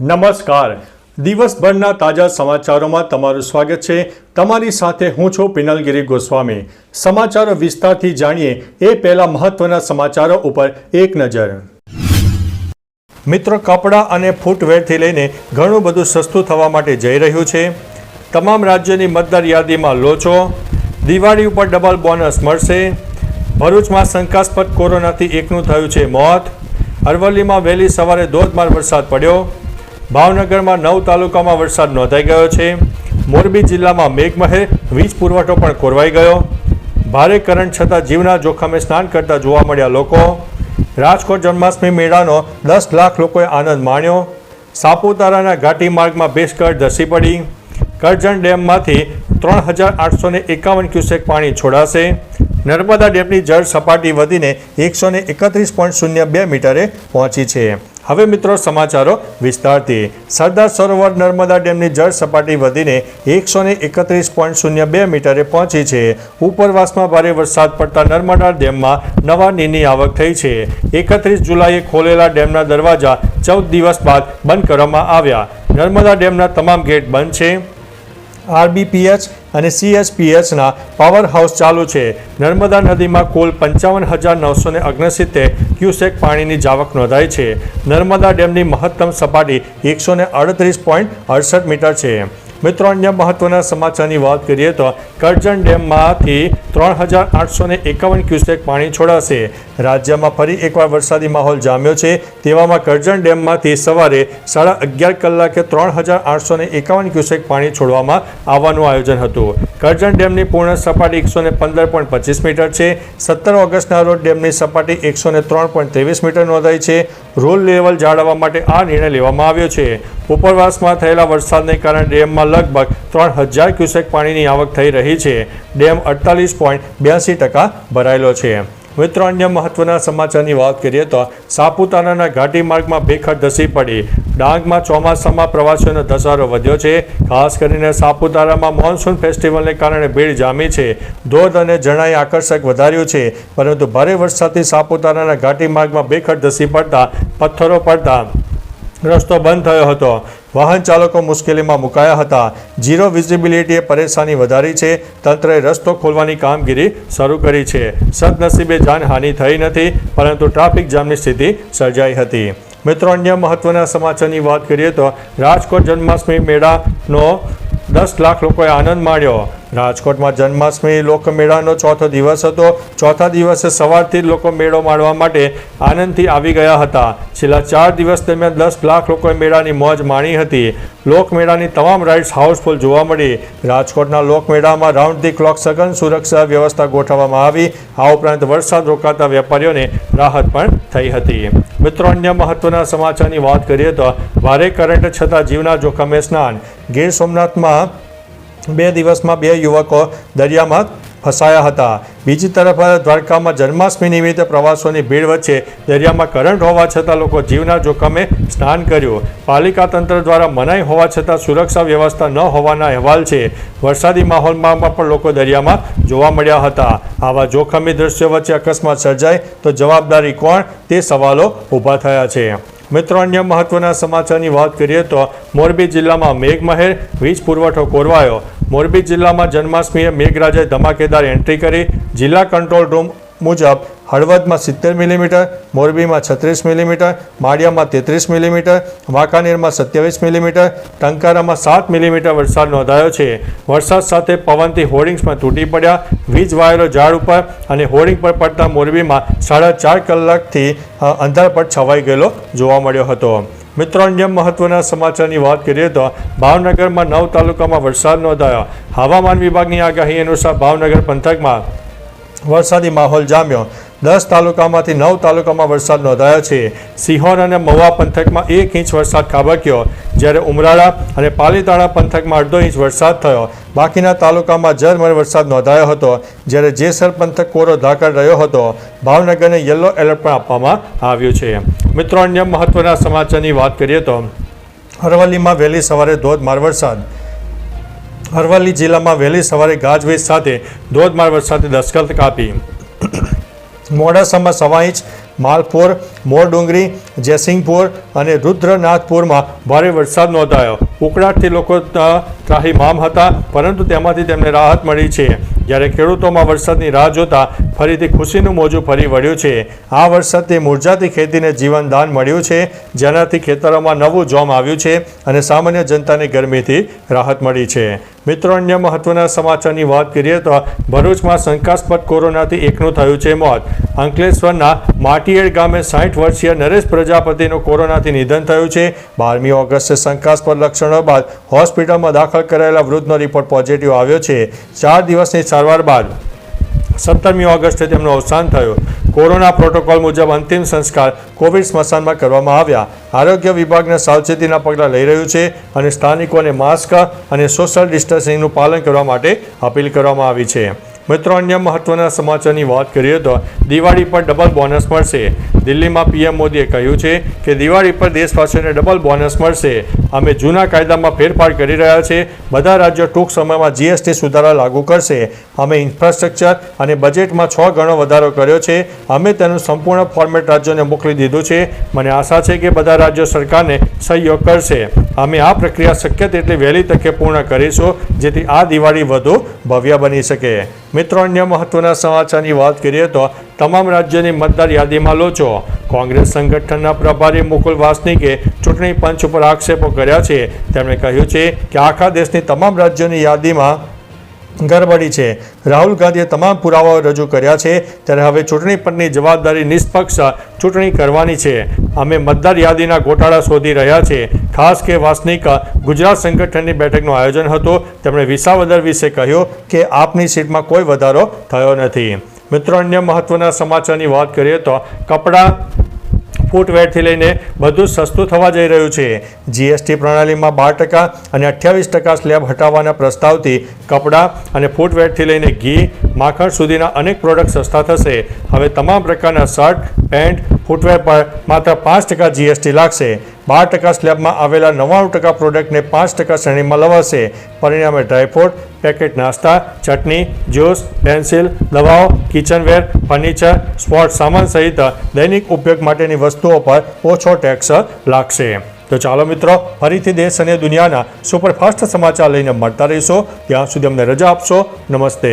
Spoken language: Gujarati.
નમસ્કાર. દિવસભરના તાજા સમાચારોમાં તમારું સ્વાગત છે. તમારી સાથે હું છું પિનલગીરી ગોસ્વામી. સમાચારો વિસ્તારથી જાણીએ એ પહેલા મહત્વના સમાચારો ઉપર એક નજર. મિત્રો કપડાં અને ફૂટવેરથી લઈને ઘણું બધું સસ્તું થવા માટે જઈ રહ્યું છે. તમામ રાજ્યની મતદાર યાદીમાં લોચો. દિવાળી ઉપર ડબલ બોનસ મળશે. ભરૂચમાં શંકાસ્પદ કોરોનાથી એકનું થયું છે મોત. અરવલ્લીમાં વહેલી સવારે ધોધમાર વરસાદ પડ્યો. ભાવનગરમાં નવ તાલુકામાં વરસાદ નોંધાઈ ગયો છે. મોરબી જિલ્લામાં મેઘમહેર, વીજ પુરવઠો પણ ખોરવાઈ ગયો. ભારે કરંટ છતાં જીવના જોખમે સ્નાન કરતા જોવા મળ્યા લોકો. રાજકોટ જન્માષ્ટમી મેળાનો દસ લાખ લોકોએ આનંદ માણ્યો. સાપુતારાના ઘાટી માર્ગમાં બેસકર ધસી પડી. કરજણ ડેમમાંથી ત્રણ હજાર આઠસો એકાવન ક્યુસેક પાણી છોડાશે. નર્મદા ડેમની જળ સપાટી વધીને એકસો એકત્રીસ પોઈન્ટ શૂન્ય બે મીટરે પહોંચી છે. હવે મિત્રો સમાચારો વિસ્તારથી. સરદાર સરોવર નર્મદા ડેમની જળ સપાટી વધીને એકસો ને એકત્રીસ પોઈન્ટ શૂન્ય બે મીટરે પહોંચી છે. ઉપરવાસમાં ભારે વરસાદ પડતા નર્મદા ડેમમાં નવા નીરની આવક થઈ છે. એકત્રીસ જુલાઈએ ખોલેલા ડેમના દરવાજા ચૌદ દિવસ બાદ બંધ કરવામાં આવ્યા. નર્મદા ડેમના તમામ ગેટ બંધ છે. આરબીપીએચ અને સીએસપીએચના પાવર હાઉસ ચાલુ છે. નર્મદા નદીમાં કુલ પંચાવન હજાર નવસો ને ક્યુસેક પાણીની જાવક નોંધાઈ છે. નર્મદા ડેમની મહત્તમ સપાટી એકસો અડત્રીસ પોઈન્ટ અડસઠ મીટર છે. મિત્રો, અન્ય મહત્વના સમાચારની વાત કરીએ તો કરજણ ડેમમાંથી ત્રણ હજાર આઠસો ને એકાવન ક્યુસેક પાણી છોડાશે. રાજ્યમાં ફરી એકવાર વરસાદી માહોલ જામ્યો છે. તેવામાં કરજણ ડેમમાંથી સવારે સાડા અગિયાર કલાકે ત્રણ હજાર આઠસો ને એકાવન ક્યુસેક પાણી છોડવામાં આવવાનું આયોજન હતું. કરજણ ડેમની પૂર્ણ સપાટી એકસો ને પંદર પોઈન્ટ પચીસ મીટર છે. સત્તર ઓગસ્ટના રોજ ડેમની સપાટી એકસો ને ત્રણ પોઈન્ટ ત્રેવીસ મીટર નોંધાઈ છે. રોલ લેવલ જાળવવા માટે આ નિર્ણય લેવામાં આવ્યો છે. ઉપરવાસમાં થયેલા વરસાદને કારણે ડેમમાં લગભગ ત્રણ હજાર ક્યુસેક પાણીની આવક થઈ રહી છે. ડેમ અડતાલીસ પોઈન્ટ બ્યાસી ટકા ભરાયેલો છે. મિત્રો અન્ય મહત્વના સમાચારની વાત કરીએ તો સાપુતારાના ઘાટી માર્ગમાં ભેખડ ધસી પડી. ડાંગમાં ચોમાસામાં પ્રવાસીઓનો ધસારો વધ્યો છે. ખાસ કરીને સાપુતારામાં મોન્સૂન ફેસ્ટિવલને કારણે ભીડ જામી છે. ધોધ અને જણાએ આકર્ષક વધાર્યું છે. પરંતુ ભારે વરસાદથી સાપુતારાના ઘાટી માર્ગમાં ભેખડ ધસી પડતા, પથ્થરો પડતા રસ્તો બંધ થયો હતો. વાહન ચાલકો મુશ્કેલીમાં મુકાયા હતા. ઝીરો વિઝિબિલિટીએ પરેશાની વધારી છે. તંત્રએ રસ્તો ખોલવાની કામગીરી શરૂ કરી છે. સદનસીબે જાનહાનિ થઈ નથી, પરંતુ ટ્રાફિક જામની સ્થિતિ સર્જાઈ હતી. મિત્રો, અન્ય મહત્વના સમાચારની વાત કરીએ તો રાજકોટ જન્માષ્ટમી મેળાનો દસ લાખ લોકોએ આનંદ માણ્યો. રાજકોટમાં જન્માષ્ટમી લોકમેળાનો ચોથો દિવસ હતો. ચોથા દિવસે સવારથી લોકો મેળો માણવા માટે આનંદથી આવી ગયા હતા. છેલ્લા ચાર દિવસ દરમિયાન દસ લાખ લોકોએ મેળાની મોજ માણી હતી. લોકમેળાની તમામ રાઇડ્સ હાઉસફુલ જોવા મળી. રાજકોટના લોકમેળામાં રાઉન્ડ ધી ક્લોક સઘન સુરક્ષા વ્યવસ્થા ગોઠવવામાં આવી. આ ઉપરાંત વરસાદ રોકાતા વેપારીઓને રાહત પણ થઈ હતી. મિત્રો, અન્ય મહત્વના સમાચારની વાત કરીએ તો, ભારે કરંટ છતાં જીવના જોખમે સ્નાન. ગીર સોમનાથમાં બે દિવસમાં બે યુવકો દરિયામાં ફસાયા હતા. બીજી તરફ દ્વારકામાં જન્માષ્ટમી નિમિત્તે પ્રવાસીઓની ભીડ વચ્ચે દરિયામાં કરંટ હોવા છતાં લોકો જીવના જોખમે સ્નાન કર્યું. પાલિકા તંત્ર દ્વારા મનાઈ હોવા છતાં સુરક્ષા વ્યવસ્થા ન હોવાના અહેવાલ છે. વરસાદી માહોલમાં પણ લોકો દરિયામાં જોવા મળ્યા હતા. આવા જોખમી દ્રશ્યો વચ્ચે અકસ્માત સર્જાય તો જવાબદારી કોણ? તે સવાલો ઊભા થયા છે. મિત્રો, અન્ય મહત્વના સમાચારની વાત કરીએ તો મોરબી જિલ્લામાં મેઘમહેર, વીજ પુરવઠો કોરવાયો. મોરબી જિલ્લામાં જન્માષ્ટમીએ મેઘરાજાએ ધમાકેદાર એન્ટ્રી કરી. જિલ્લા કંટ્રોલ રૂમ મુજબ હળવદમાં સિત્તેર મિલીમીટર, મોરબીમાં છત્રીસ મિલીમીટર, માળિયામાં તેત્રીસ મિલીમીટર, વાંકાનેરમાં સત્યાવીસ મિલીમીટર, ટંકારામાં સાત મિલીમીટર વરસાદ નોંધાયો છે. વરસાદ સાથે પવનથી હોર્ડિંગ્સમાં તૂટી પડ્યા. વીજ વાયરો ઝાડ ઉપર અને હોર્ડિંગ પર પડતા મોરબીમાં સાડા ચાર કલાકથી અંધારપટ છવાઈ ગયેલો જોવા મળ્યો હતો. મિત્રો, અન્ય મહત્વના સમાચારની વાત કરીએ તો ભાવનગરમાં નવ તાલુકામાં વરસાદ નોંધાયો. હવામાન વિભાગની આગાહી અનુસાર ભાવનગર પંથકમાં વરસાદી માહોલ જામ્યો. દસ તાલુકામાંથી નવ તાલુકામાં વરસાદ નોંધાયો છે. સિહોર અને મહુવા પંથકમાં એક ઇંચ વરસાદ ખાબક્યો. જ્યારે ઉમરાળા અને પાલીતાણા પંથકમાં અડધો ઇંચ વરસાદ થયો. બાકીના તાલુકામાં ઝરમર વરસાદ નોંધાયો હતો. જ્યારે જેસર પંથક કોરો ધાકડ રહ્યો હતો. ભાવનગરને યલો એલર્ટ પણ આપવામાં આવ્યું છે. મિત્રો, અન્ય મહત્વના સમાચારની વાત કરીએ તો અરવલ્લીમાં વહેલી સવારે ધોધમાર વરસાદ. અરવલ્લી જિલ્લામાં વહેલી સવારે ગાજવીજ સાથે ધોધમાર વરસાદે દસ્તક કાપી. મોડાસામાં સવા ઇંચ, માલપુર, મોરડુંગરી જયસિંહપુર અને રુદ્રનાથપુરમાં ભારે વરસાદ નોંધાયો. ઉકળાટથી લોકો ત્રાહી ત્રાહિમામ હતા, પરંતુ તેમાંથી તેમને રાહત મળી છે. જ્યારે ખેડૂતોમાં વરસાદની રાહ જોતા ફરીથી ખુશીનું મોજું ફરી વળ્યું છે. આ વરસાદથી મુરજાતી ખેતીને જીવનદાન મળ્યું છે, જેનાથી ખેતરોમાં નવું જોમ આવ્યું છે અને સામાન્ય જનતાને ગરમીથી રાહત મળી છે. મિત્રો, અન્ય મહત્વના સમાચારની વાત કરીએ તો ભરૂચમાં શંકાસ્પદ કોરોનાથી એકનું થયું છે મોત. અંકલેશ્વરના માટીએડ ગામે સાઠ વર્ષીય નરેશ પ્રજાપતિનું કોરોનાથી નિધન થયું છે. બારમી ઓગસ્ટે શંકાસ્પદ લક્ષણો બાદ હોસ્પિટલમાં દાખલ કરાયેલા વૃદ્ધનો રિપોર્ટ પોઝિટિવ આવ્યો છે. ચાર દિવસની સારવાર બાદ સત્તરમી ઓગસ્ટે તેમનું અવસાન થયું. કોરોના પ્રોટોકોલ મુજબ અંતિમ સંસ્કાર કોવિડ સ્મશાનમાં કરવામાં આવ્યા. આરોગ્ય વિભાગના સાવચેતીના પગલાં લઈ રહ્યું છે અને સ્થાનિકોને માસ્ક અને સોશિયલ ડિસ્ટન્સિંગનું પાલન કરવા માટે અપીલ કરવામાં આવી છે. મિત્રો, અન્ય મહત્વના સમાચારની વાત કરીએ તો દિવાળી પર ડબલ બોનસ મળશે. દિલ્હીમાં પીએમ મોદીએ કહ્યું છે કે દિવાળી પર દેશવાસીઓને ડબલ બોનસ મળશે. અમે જૂના કાયદામાં ફેરફાર કરી રહ્યા છે. બધા રાજ્યો ટૂંક સમયમાં જીએસટી સુધારા લાગુ કરશે. અમે ઇન્ફ્રાસ્ટ્રક્ચર અને બજેટમાં છ ગણો વધારો કર્યો છે. અમે તેનું સંપૂર્ણ ફોર્મેટ રાજ્યોને મોકલી દીધું છે. મને આશા છે કે બધા રાજ્યો સરકારને સહયોગ કરશે. અમે આ પ્રક્રિયા શક્ય તેટલી વહેલી તકે પૂર્ણ કરીશું, જેથી આ દિવાળી વધુ ભવ્ય બની શકે. મિત્રો, અન્ય મહત્વના સમાચારની વાત કરીએ તો તમામ રાજ્યોની મતદાર યાદીમાં લોચો. કોંગ્રેસ સંગઠનના પ્રભારી મુકુલ વાસનિકે ચૂંટણી પંચ ઉપર આક્ષેપો કર્યા છે. તેમણે કહ્યું છે કે આખા દેશની તમામ રાજ્યોની યાદીમાં ગરબડી છે. રાહુલ ગાંધીએ તમામ પુરાવાઓ રજૂ કર્યા છે. ત્યારે હવે ચૂંટણી પરની જવાબદારી નિષ્પક્ષ ચૂંટણી કરવાની છે. અમે મતદાર યાદીના ગોટાળા શોધી રહ્યા છે. ખાસ કે વાસનિક ગુજરાત સંગઠનની બેઠકનું આયોજન હતું. તેમણે વિસાવદર વિશે કહ્યું કે આપની સીટમાં કોઈ વધારો થયો નથી. મિત્રો, અન્ય મહત્વના સમાચારની વાત કરીએ તો કપડાં ફૂટવેરથી લઈને બધું સસ્તું થવા જઈ રહ્યું છે. જીએસટી પ્રણાલીમાં બાર ટકા અને અઠ્યાવીસ ટકા સ્લેબ હટાવવાના પ્રસ્તાવથી કપડાં અને ફૂટવેરથી લઈને ઘી માખણ સુધીના અનેક પ્રોડક્ટ સસ્તા થશે. હવે તમામ પ્રકારના શર્ટ, પેન્ટ ફૂટવેર પર માત્ર પાંચ ટકા જીએસટી લાગશે બાર ટકા સ્લેબમાં આવેલા નવ્વાણું ટકા પ્રોડક્ટને પાંચ ટકા શ્રેણીમાં લવાશે પરિણામે ડ્રાયફ્રૂટ પેકેટ નાસ્તા ચટણી જ્યુસ પેન્સિલ દવાઓ કિચનવેર ફર્નિચર સ્પોર્ટ સામાન સહિત દૈનિક ઉપયોગ માટેની વસ્તુઓ પર ઓછો ટેક્સ લાગશે તો ચાલો મિત્રો ફરીથી દેશ અને દુનિયાના સુપરફાસ્ટ સમાચાર લઈને મળતા રહીશો ત્યાં સુધી અમને રજા આપશો નમસ્તે